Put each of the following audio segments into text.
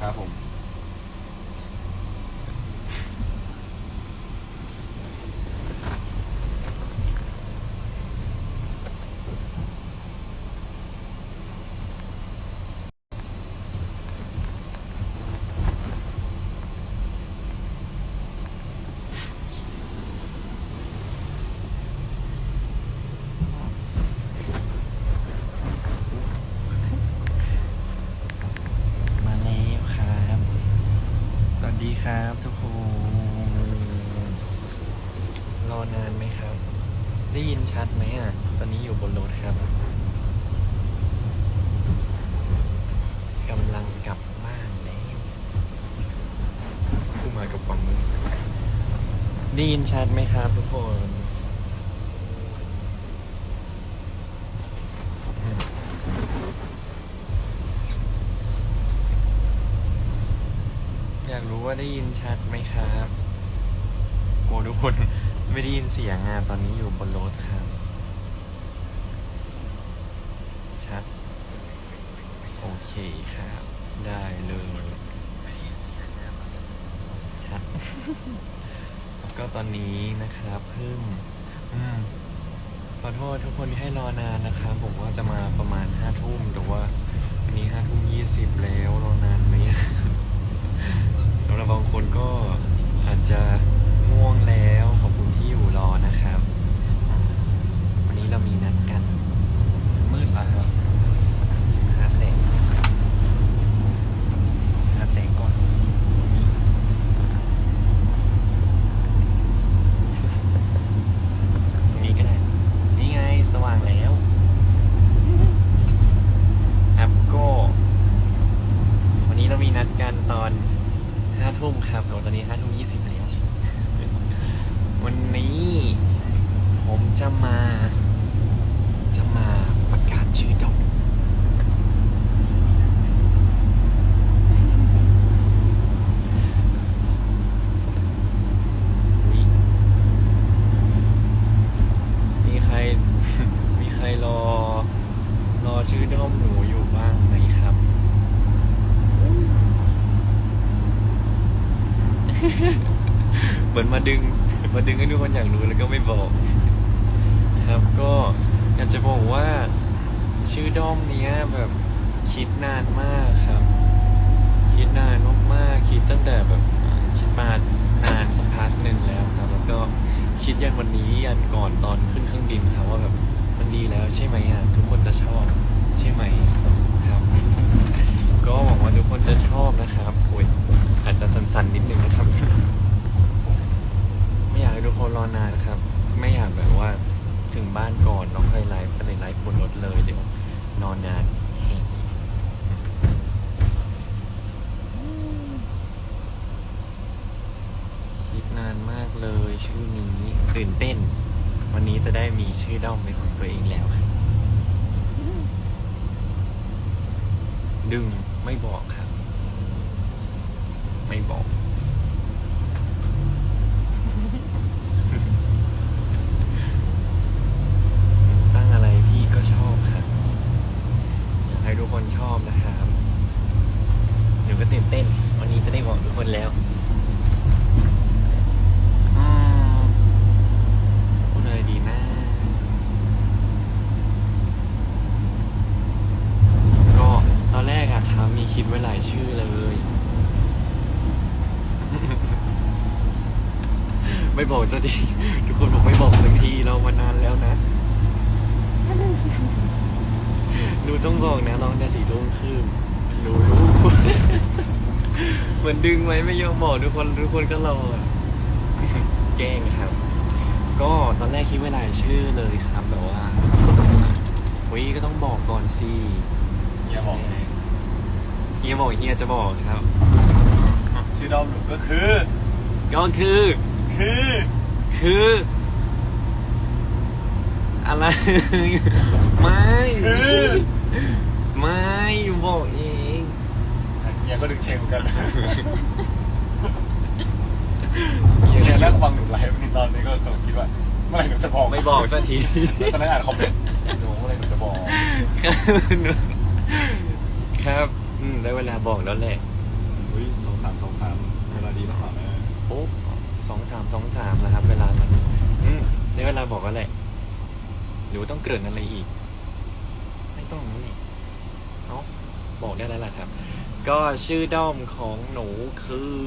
ครับผม มาแล้วครับ สวัสดีครับทุกคน รอนานไหมครับ ได้ยินชัดไหมอะ ตอนนี้อยู่ บนรถครับกำลังกลับบ้านแล้วผู้มากับความมือได้ยินชัดไหมครับทุกคนอยากรู้ว่าได้ยินชัดไหมครับกลัวทุกคนไม่ได้ยินเสียงอะตอนนี้อยู่บนรถครับ ชัด โอ เคครับได้เลย ชัดก็ตอนนี้นะครับเพิ่มอืมขอโทษทุกคนที่ให้รอนานนะครับผมว่าจะมาประมาณห้าทุ่มแต่ว่าวันนี้ห้าทุ่มยี่สิบแล้วรอนานไหมสำหรับบางคนก็อาจจะง่วงแล้วขอบคุณที่อยู่รอนะครับ วันนี้เรามีนัดกันมืดแล้วครับหาแสงหาแสงก่อนนี่ ตรงนี้ก็ได้ นี่ไงสว่างแล้วครับก็ วันนี้เรามีนัดกันตอนห้าทุ่มครับแต่ว่าตอนนี้ห้าทุ่มยี่สิบแล้ว วันนี้ผมจะมา จะมาประกาศชื่อดอก อุ๊ย มีใคร มีใครรอ รอชื่อด้อมหนูอยู่บ้างไหมครับ เหมือนมาดึง มาดึงให้ทุกคนอยากรู้แล้วก็ไม่บอก ครับก็อยากจะบอกว่า ชื่อด้อมเนี้ยแบบคิดนานมากครับ คิดนานมากๆคิดตั้งแต่แบบคิดมานานสักพักหนึ่งแล้วครับ แล้วก็คิดยันวันนี้ยันก่ อนขึ้นเครื่องบินครับว่าแบบมันดีแล้วใช่ไหมอะทุกคนจะชอบใช่ไหมครับ ก็หวังว่าทุกคนจะชอบนะครับโอ้ยอาจจะสั่นๆนิดนึงนะครับ ไม่อยากให้ทุกคนรอนานครับ ไม่อยากแบบว่าถึงบ้านก่อนแล้วค่อยไลฟ์ก็เลยไลฟ์บนรถเลยเดี๋ยวนอนนานคิดนานมากเลยชื่อนี้ตื่นเต้น วันนี้จะได้มีชื่อด้อมเป็นของตัวเองแล้วครับดึงไม่บอกครับ ไม่บอก ตั้งอะไรพี่ก็ชอบครับ อยากให้ทุกคนชอบนะครับหนูก็ตื่นเต้น วันนี้จะได้บอกทุกคนแล้ว อืมพูดอะไรดีนะ ก็ตอนแรกอะครับ มีคิดไว้หลายชื่อเลย ไม่ บอกสักทีทุกคนบอกไม่บอกสักทีเรามานานแล้วนะหนูต้องบอกนะร้องแต่สี่ทุ่มครึ่งหนูรู้เหมือนดึงไว้ไม่ยอมบอกทุกคนทุกคนก็รออะแกล้งครับ ก็ตอนแรกคิดไว้หลายชื่อเลยครับแต่ว่าวิก็ต้องบอกก่อนสิเฮียบอกเองเฮียบอกเฮียจะบอกครับ ชื่อด้อมหนูก็คือ ก็คือ คือ คือ อะไร ไม่คือ ไม่อยู่บอกเองเฮียก็ดึงเชงเหมือนกันเฮียแรกฟังหนูไลฟ์นี่ตอนนี้ก็กำลังคิดว่าเมื่อไหร่หนูจะบอกไม่บอกสักทีแล้วตอนนั้นอ่านคอมเมนต์หนูเมื่อไหร่หนูจะบอก ครับครับอืมได้เวลาบอกแล้วแหละเฮ้ยสองสามสองสามเวลาดีมากกว่านะโอ้ สองสามสองสามแล้วครับ เวลามันอืมในเวลาบอกก็แหละหรือต้องเกริ่นอะไรอีก ไม่ต้องนั่เนาบอกได้แล้วล่ะครับ ก็ชื่อด้อมของหนูคือ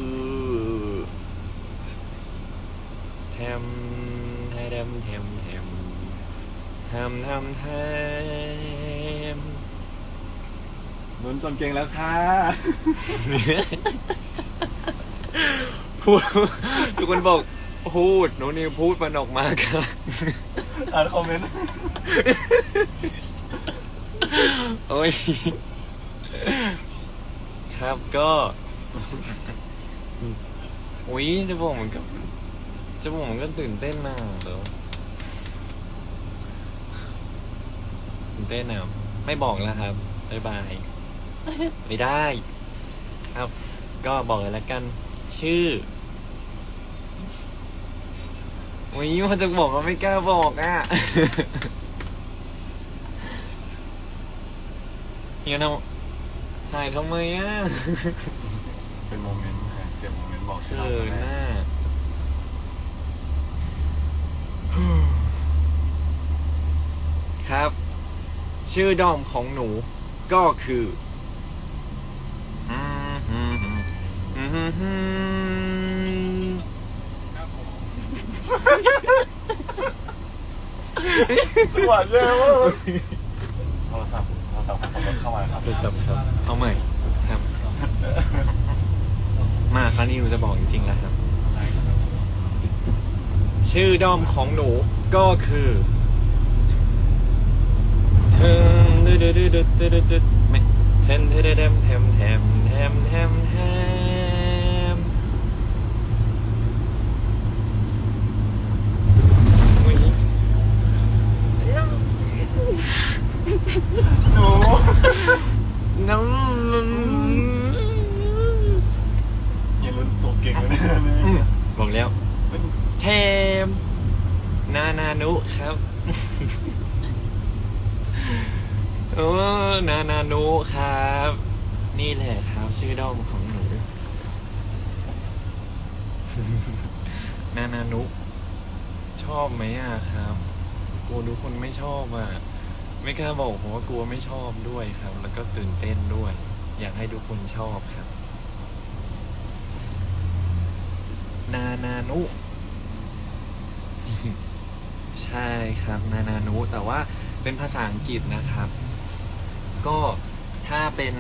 แทมแทมแทมแทมแทมแทมแทมนุนจนเก่งแล้วค่ะ พูดทุกคนบอกพูดหนูนิวพูดมันออกมาค่ะอ่านคอมเมนต์โอ้ยครับก็อุ้ยจะบอกมันก็จะบอกมันก็ตื่นเต้นนะเดี๋ยวตื่นเต้นนะไม่บอกแล้วครับบ๊ายบายไม่ได้ ครับ ก็บอกเลยแล้วกัน ชื่อ อุ้ยมันจะบอกก็ไม่กล้าบอกอะเฮียนะถ่ายทำไมอะเป็นโมเมนต์นะเก็บโมเมนต์บอกชื่อเขินเราน่ะครับ ชื่อดอมของหนูก็คืออืมอืมอืมอืมอืมอืม หวานแย่มากโทรศัพท์โทรศัพท์ของผมเข้ามาครับโทรศัพท์ครับเอาใหม่ครับ มาคราวนี้หนูจะบอกจริงๆแล้วครับ ชื่อด้อมของหนูก็คือเทมเดเดเดเดเดเดเดไม่เทมเทเดเดมเทมเทมเทมเทมเทมอุ๊ย หนูน้ำเฮียรุ่นตัวเก่งเลยอืมเนี่ยบอกแล้วเทม นานานุครับโอ้นานานุครับ นี่แหละครับชื่อด้อมของหนู นานานุ ชอบไหมอะครับกลัวทุกคนไม่ชอบอะ ไม่กล้าบอกผมว่ากลัวไม่ชอบด้วยครับ แล้วก็ตื่นเต้นด้วย อยากให้ทุกคนชอบครับ นานานุ ใช่ครับ นานานุ แต่ว่าเป็นภาษาอังกฤษนะครับ ก็ถ้าเป็น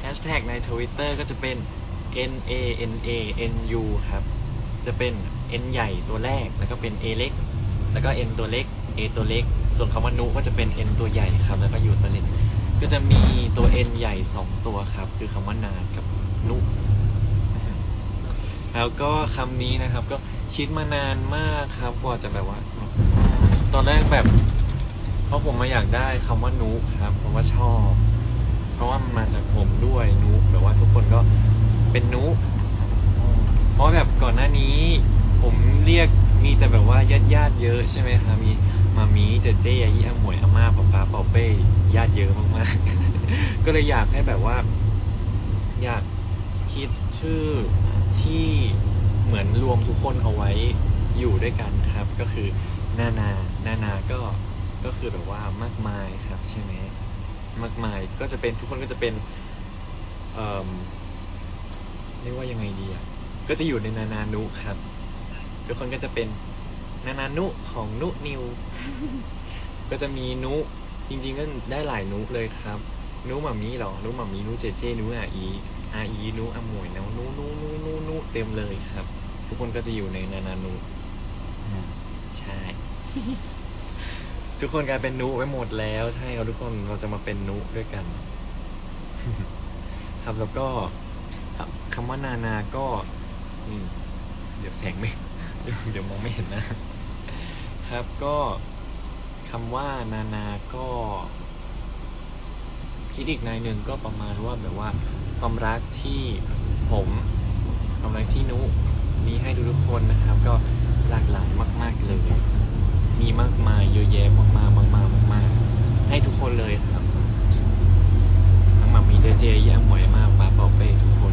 แฮชแท็กใน Twitter ก็จะเป็น N A N A N U ครับ จะเป็น N ใหญ่ตัวแรก แล้วก็เป็น A เล็ก แล้วก็ N ตัวเล็ก A ตัวเล็ก ส่วนคำว่านุก็จะเป็น N ตัวใหญ่ครับ แล้วก็ U ตัวเล็ก ก็จะมีตัว N ใหญ่ 2 ตัวครับ คือคำว่านานกับนุ แล้วก็คำนี้นะครับ ก็คิดมานานมากครับกว่าจะแบบว่า ตอนแรกแบบ เพราะผมมาอยากได้คำว่านุครับ เพราะว่าชอบ เพราะว่ามันมาจากผมด้วยนุแบบว่าทุกคนก็เป็นนุ เพราะแบบก่อนหน้านี้ ผมเรียกมีแต่แบบว่าญาติญาติเยอะใช่ไหมครับมี มามีเจเจยายี่อาหมวยอาม่าป๊าป๊าปาเป้ญาติเยอะมากๆ ก็เลยอยากให้แบบว่า อยากคิดชื่อที่เหมือนรวมทุกคนเอาไว้อยู่ด้วยกันครับ ก็คือนานานานาก็ก็คือแบบว่ามากมายครับใช่ไหมมากมายก็จะเป็นทุกคนก็จะเป็นเอ่อเรียกว่ายังไงดีอะก็จะอยู่ในนานานุครับ ทุกคนก็จะเป็น นานานุของนุนิว ก็จะมีนุ จริงๆก็ได้หลายนุเลยครับ นุหมามีเหรอ นุหมามีนุเจเจนุอาอีอาอีนุอมวยนุนุนุนุนุนุเต็มเลยครับ ทุกคนก็จะอยู่ในนานานุใช่ ทุกคนกลายเป็นนุไปหมดแล้ว ใช่ครับทุกคนเราจะมาเป็นนุด้วยกัน ครับแล้วก็ครับคำว่านานาก็อืมเดี๋ยวแสงไม่ เดี๋ยวเดี๋ยวมองไม่เห็นนะ ครับก็คำว่านานาก็คิดอีกในหนึ่งก็ประมาณว่าแบบว่าความรักที่ผมความรักที่นุมีให้ทุกๆคนนะครับ ก็หลากหลายมาก ๆเลย มีมากมายเยอะแยะมากๆมากๆมากๆให้ทุกคนเลยครับทั้งหมามีเจเจย่าหมวยมากมาเป่าเป้ทุกคน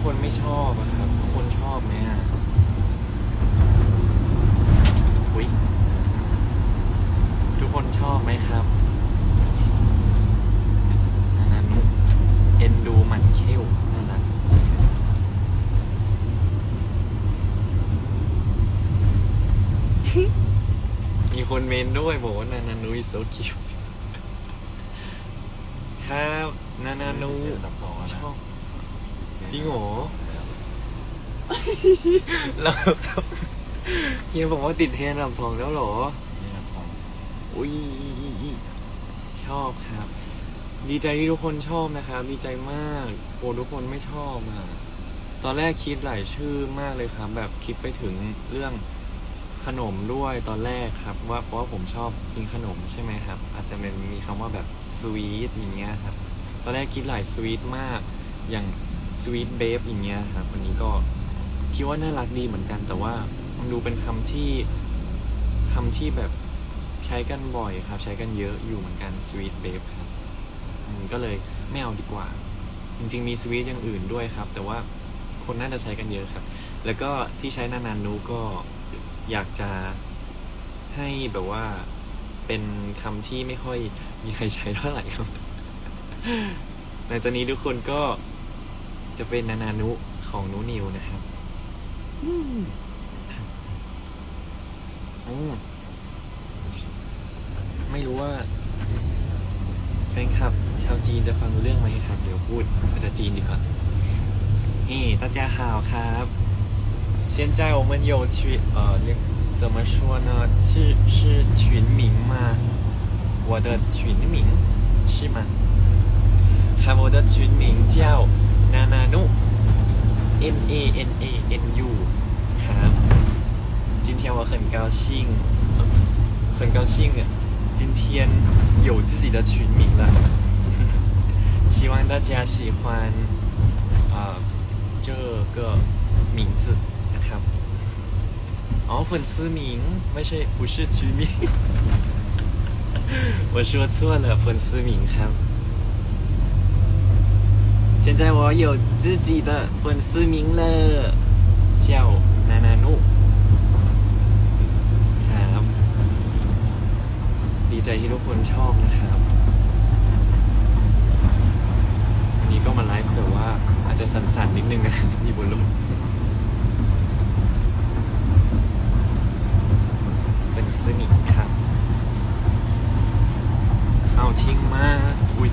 โคนไม่ชอบอะครับทุกคนชอบไหมอะ อุ๊ยทุกคนชอบไหมครับนานานุเอ็นดูหมันเขี้ยวน่ารักมีคนเมนด้วยบอกว่านานานุ is so cute ครับ นานานุอันดับสองแล้วชนะอบจริงเหรอ แล้วครับเฮียบอกว่าติดเทรนด์อันดับสองแล้วเหรอ นี่อันดับสองอุ้ยชอบครับ ดีใจที่ทุกคนชอบนะครับดีใจมากโอ้ทุกคนไม่ชอบอะตอนแรกคิดหลายชื่อมากเลยครับ แบบคิดไปถึงเรื่องขนมด้วยตอนแรกครับ ว่าเพราะว่าผมชอบกินขนมใช่ไหมครับ อาจจะเป็นมีคำว่าแบบสวีทอย่างเงี้ยครับ ตอนแรกคิดหลายสวีทมากอย่างสวีทเบฟอย่างเงี้ยครับวันนี้ก็ คิดว่าน่ารักดีเหมือนกัน แต่ว่ามันดูเป็นคำที่คำที่แบบใช้กันบ่อยครับ ใช้กันเยอะอยู่เหมือนกันสวีทเบฟครับอืมก็เลยไม่เอาดีกว่า จริงๆมีสวีทอย่างอื่นด้วยครับ แต่ว่าคนน่าจะใช้กันเยอะครับ แล้วก็ที่ใช้นานๆนูก็อยากจะให้แบบว่าเป็นคำที่ไม่ค่อยมีใครใช้เท่าไหร่ครับ หลังจากนี้ทุกคนก็จะเป็นนานานุของนุนิวนะครับ อืมอืมไม่รู้ว่าแฟนคลับ ชาวจีนจะฟังรู้เรื่องไหมครับ เดี๋ยวพูดภาษาจีนดีกว่าเฮ้大家好ครับ现在我们有群呃那怎么说呢是是群名吗我的群名是吗ครับ我的群名叫นานานุ N A N A N U ครับ今天我很高兴呃很高兴今天有自己的群名了希望大家喜欢啊、呃这个名字นะครับอ๋อ粉丝名ไม่ใช่不是群名我说错了粉丝名ครับ 现在我有自己的粉丝名了叫นานานุครับ ดีใจที่ทุกคนชอบนะครับ วันนี้ก็มาไลฟ์แบบว่า อาจจะสั่นๆนิดนึงนะครับ อยู่บนรถเป็นสนิทครับ เอาทิ้งมาอุ้ย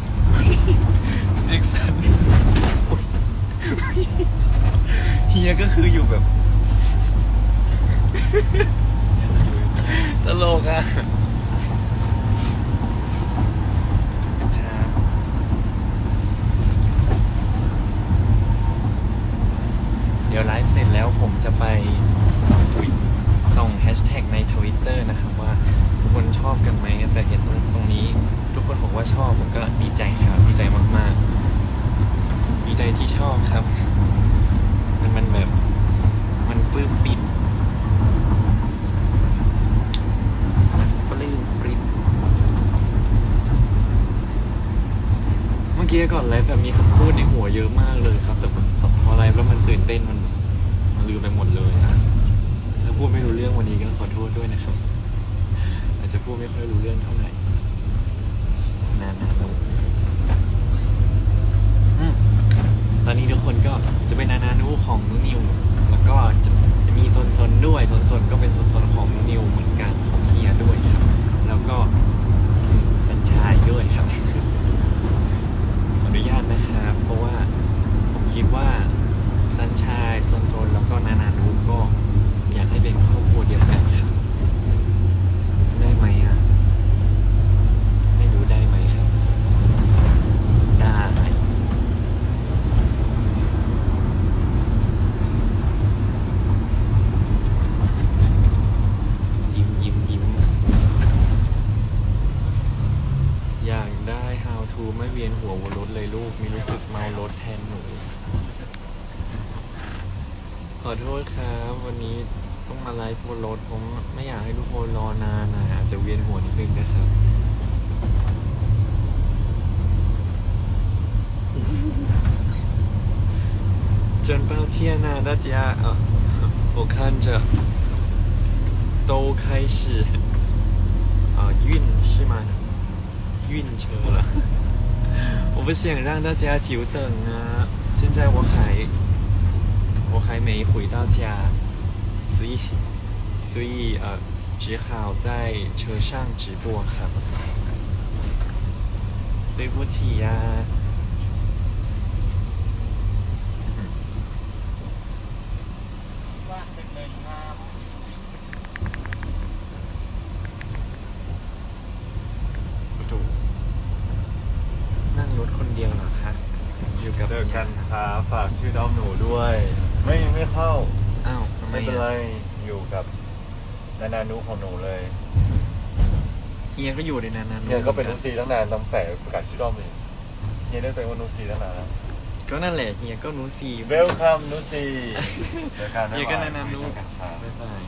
เ ซิกซันเฮียก็คืออยู่แบบ ตลกอะ ครับ เดี๋ยวไลฟ์เสร็จแล้วผมจะไปส่องทวิตส่งแฮชแท็กในทวิตเตอร์นะครับว่าทุกคนชอบกันไหมแต่เห็นตรงตรงนี้ ทุกคนบอกว่าชอบผมก็ดีใจครับ ดีใจมากๆ ดีใจที่ชอบครับ มันมันแบบ มันปลื้มปิ่นปลื้มปริ่มเมื่อกี้ก่อนไลฟ์แบบมีคำพูดในหัวเยอะมากเลยครับ แต่พอไลฟ์แล้วมันตื่นเต้นมันมัน ลืมไปหมดเลยนะถ้าพูดไม่รู้เรื่องวันนี้ก็ขอโทษด้วยนะครับ อาจจะพูดไม่ค่อยรู้เรื่องเท่าไหร่นานๆแล้วตอนนี้ทุกคนก็จะเป็นนานานุของนุนิว แล้วก็จะจะมีโซนๆด้วยโซนๆก็เป็นโซนๆของนุนิวเหมือนกันของเฮียด้วยครับ แล้วก็สัญชายด้วยครับ ขออนุญาตนะครับ เพราะว่าผมคิดว่า สัญชายโซนๆแล้วก็นานานุก็อยากให้เป็นครอบครัวเดียวกันครับ ได้ไหมอะ ไม่รู้ได้ไหมครับ ได้ ยิ้มยิ้มยิ้มอยากได้ how to ไม่เวียนหัวบนรถเลยลูก มีรู้สึกเมารถแทนหนู อโทษครับ วันนี้ต้องมาไลฟ์บนรถ ผมไม่อยากให้ทุกคนรอนานนะอาจจะเวียนหัวนิดนึงนะครับ จน 抱歉呐、大家啊，我看着都开始啊晕是吗？晕车了，我不想让大家久等啊。现在我还我还 没回到家，所以，所以，呃，只好在车上直播。哈，对不起呀。 นานุของหนูเลยเฮียก็อยู่ในนั้นนะเนี่ยก็เป็นนุซีตั้งนานตั้งแต่ประกาศชื่อด้อมเลยเฮียเรียกตัวเองว่านุซีตั้งนานแล้วก็นั่นแหละเฮียก็นู้ซีเวลคัมนุซีเจอกันเฮียก็แนะนำนู้นเจอกันครับบ๊ายบาย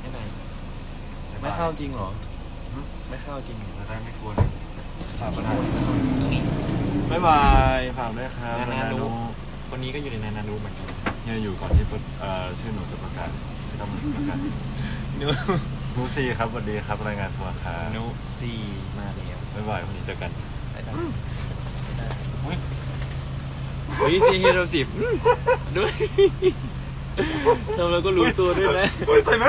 ไม่ไหนไม่เข้าจริงเหรอ ไม่เข้าจริงหรอจะได้ไม่กลัวเลยฝากมาได้บ๊ายบายฝากด้วยครับนานานูคนนี้ก็อยู่ในนานานูเหมือนกัน เฮียอยู่ก่อนที่เอ่อชื่อหนูจะประกาศชื่อด้อมหนูประกาศนูนุซีครับสวัสดีครับรายงานตัวครับนูซีมาแล้วบ๊ายบายวันนี้เจอกันบ๊ายบายอุ๊ยเฮ้ยซีเฮียเราสิบอืมด้วยทำแล้วก็รู้ตัวด้วยนะเฮ้ยใส่ไหม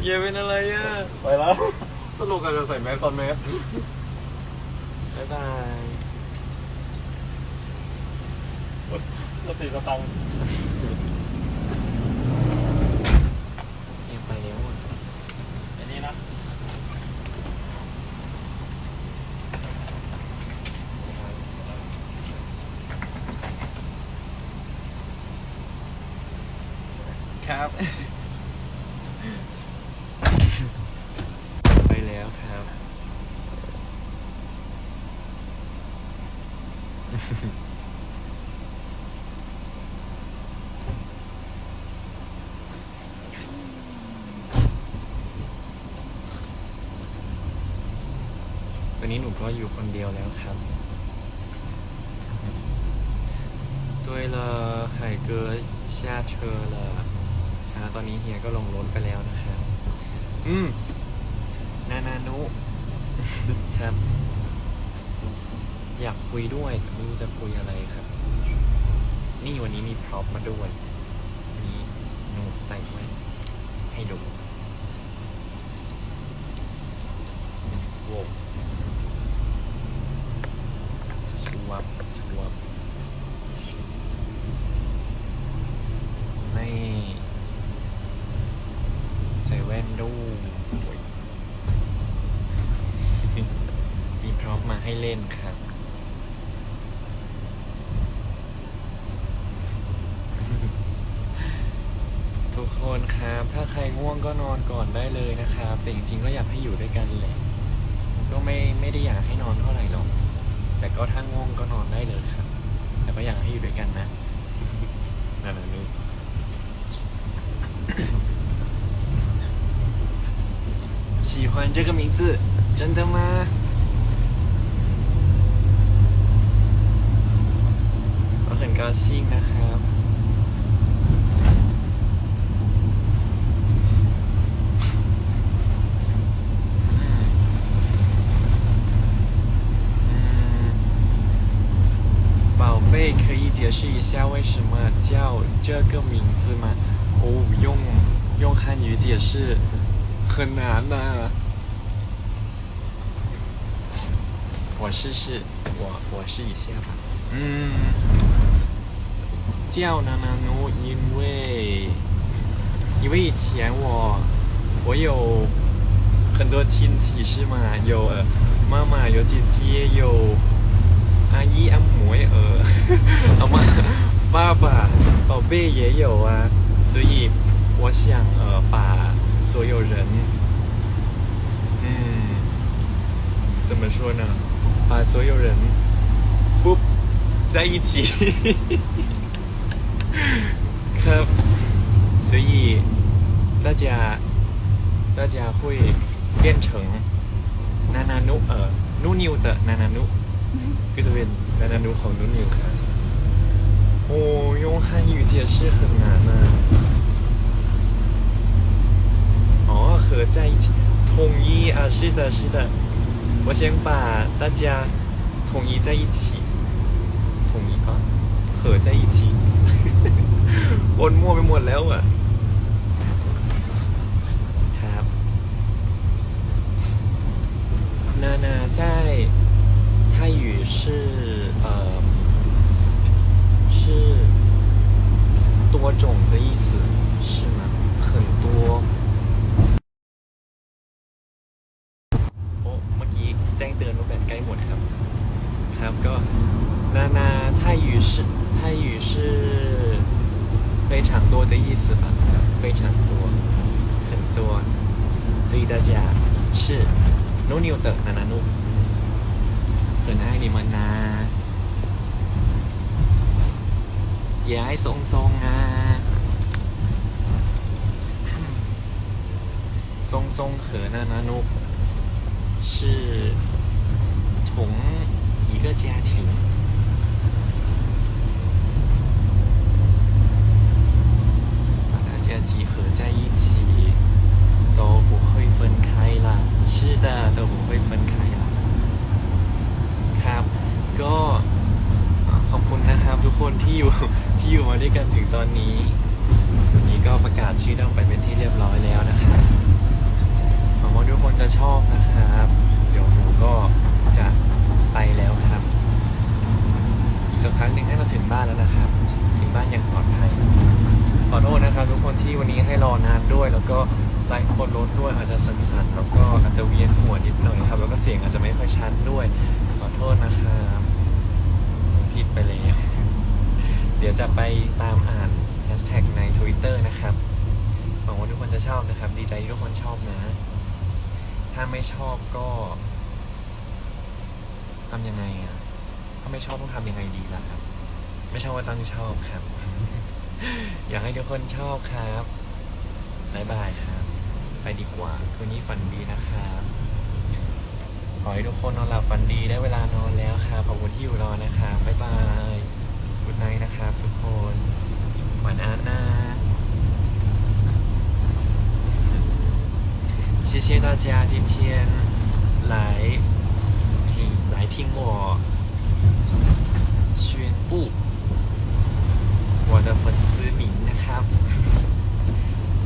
เฮียเป็นอะไรอะไปแล้วสรุปกันจะใส่แมสซอนแมสบ๊ายบาย ระติสตังค์ เฮียไปแล้วอะ อันนี้นะ ครับ ไปแล้วครับันนี้หนูก็อยู่คนเดียวแล้วครับด้วยละไข่เกลือชาเธอร์ละฮะตอนนี้เฮียก็ลงรนไปแล้วนะครับ อืม นานานุ ครับ อยากคุยด้วยไม่รู้จะคุยอะไรครับ นี่วันนี้มีพร็อพมาด้วยนี้หนูใส่ไว้ให้ดูโว้ ว่นด้วยมีพร็อพมาให้เล่นครับทุกคนครับ ถ้าใครง่วงก็นอนก่อนได้เลยนะครับ แต่จริงๆก็อยากให้อยู่ด้วยกันแหละ ก็ไม่ไม่ได้อยากให้นอนเท่าไหร่หรอก แต่ก็ถ้าง่วงก็นอนได้เลยครับ แต่ก็อยากให้อยู่ด้วยกันนะ 喜欢这个名字真的吗？我很高兴哈哈嗯。宝贝可以解释一下为什么叫这个名字吗？哦用用汉语解释。很难呐、我试试，我我试一下吧。嗯，叫娜娜奴，因为因为以前我我有很多亲戚是吗？有妈妈，有姐姐，有阿姨、阿嬷、呃 阿妈、爸爸、宝贝也有啊，所以我想呃把所有人，嗯，怎么说呢？把所有人不在一起，ครับ所以大家大家会变成娜娜努呃努牛的娜娜努 ก็จะเป็นนานานูของนุ่นนิวครับโอ้用汉语解释很难啊 哦合在一起统一啊是的是的我先把大家统一在一起统一啊合在一起 วนมั่วไปหมดแล้วอ่ะ ครับ娜娜在泰语是呃是多种的意思是吗？很多。 也爱松松啊。松松和娜娜努是同一个家庭。把大家集合在一起，都不会分开啦。是的，都不会分开啦。ครับ ก็เอ่อ ขอบคุณนะครับทุกคนที่อยู่ที่อยู่มาด้วยกันถึงตอนนี้วันนี้ก็ประกาศชื่อด้อมไปเป็นที่เรียบร้อยแล้วนะครับหวังว่าทุกคนจะชอบนะครับ เดี๋ยวหนูก็จะไปแล้วครับ อีกสักพักหนึ่งให้เราถึงบ้านแล้วนะครับ ถึงบ้านอย่างปลอดภัยขอโทษนะครับ ทุกคนที่วันนี้ให้รอนานด้วย แล้วก็ไลฟ์บนรถด้วยอาจจะสั่นๆแล้วก็อาจจะเวียนหัวนิดหน่อยครับ แล้วก็เสียงอาจจะไม่ค่อยชัดด้วย ขอโทษนะครับ ผิดไปแล้ว เดี๋ยวจะไปตามอ่านแฮชแท็กใน Twitter นะครับหวังว่าทุกคนจะชอบนะครับ ดีใจที่ทุกคนชอบนะ ถ้าไม่ชอบก็ทำยังไงอะ ถ้าไม่ชอบต้องทำยังไงดีล่ะครับ ไม่ชอบว่าต้องชอบครับ อยากให้ทุกคนชอบครับบายบายครับ ไปดีกว่า คืนนี้ฝันดีนะครับขอให้ทุกคนนอนหลับฝันดีได้เวลานอนแล้วครับขอบคุณที่อยู่รอนะครับ 谢谢大家今天来听来听我宣布我的粉丝名นะครับ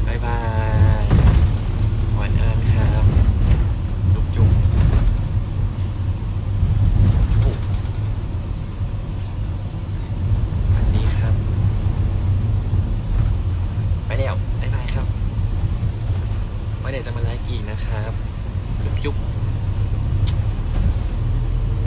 บ๊า